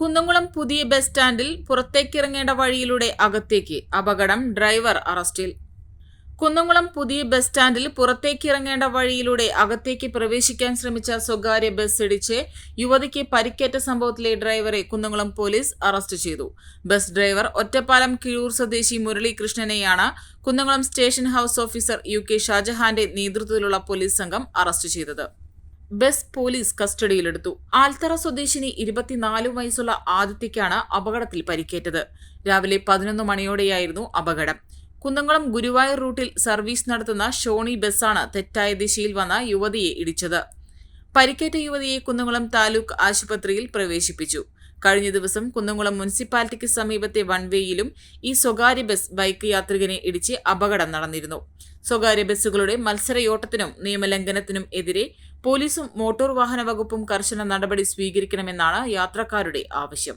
കുന്നംകുളം പുതിയ ബസ് സ്റ്റാൻഡിൽ പുറത്തേക്കിറങ്ങേണ്ട വഴിയിലൂടെ അകത്തേക്ക് അപകടം ഡ്രൈവർ അറസ്റ്റിൽ. കുന്നംകുളം പുതിയ ബസ് സ്റ്റാൻഡിൽ പുറത്തേക്കിറങ്ങേണ്ട വഴിയിലൂടെ അകത്തേക്ക് പ്രവേശിക്കാൻ ശ്രമിച്ച സ്വകാര്യ ബസ് ഇടിച്ച് യുവതിക്ക് പരിക്കേറ്റ സംഭവത്തിലെ ഡ്രൈവറെ കുന്നംകുളം പോലീസ് അറസ്റ്റ് ചെയ്തു. ബസ് ഡ്രൈവർ ഒറ്റപ്പാലം കിഴൂർ സ്വദേശി മുരളീകൃഷ്ണനെയാണ് Kunnamkulam station house officer U K ഷാജഹാന്റെ നേതൃത്വത്തിലുള്ള പോലീസ് സംഘം അറസ്റ്റ് ചെയ്തത്. ബസ് പോലീസ് കസ്റ്റഡിയിലെടുത്തു. ആൽത്തറ സ്വദേശിനി ഇരുപത്തിനാല് വയസ്സുള്ള ആദിത്യക്കാണ് അപകടത്തിൽ പരിക്കേറ്റത്. രാവിലെ പതിനൊന്ന് മണിയോടെയായിരുന്നു അപകടം. കുന്നംകുളം ഗുരുവായൂർ റൂട്ടിൽ സർവീസ് നടത്തുന്ന ഷോണി ബസ്സാണ് തെറ്റായ ദിശയിൽ വന്ന യുവതിയെ ഇടിച്ചത്. പരിക്കേറ്റ യുവതിയെ കുന്നംകുളം താലൂക്ക് ആശുപത്രിയിൽ പ്രവേശിപ്പിച്ചു. കഴിഞ്ഞ ദിവസം കുന്നംകുളം മുനിസിപ്പാലിറ്റിക്ക് സമീപത്തെ വൺവേയിലും ഈ സ്വകാര്യ ബസ് ബൈക്ക് യാത്രികനെ ഇടിച്ച് അപകടം നടന്നിരുന്നു. സ്വകാര്യ ബസ്സുകളുടെ മത്സരയോട്ടത്തിനും നിയമലംഘനത്തിനും എതിരെ പോലീസും മോട്ടോർ വാഹന വകുപ്പും കർശന നടപടി സ്വീകരിക്കണമെന്നാണ് യാത്രക്കാരുടെ ആവശ്യം.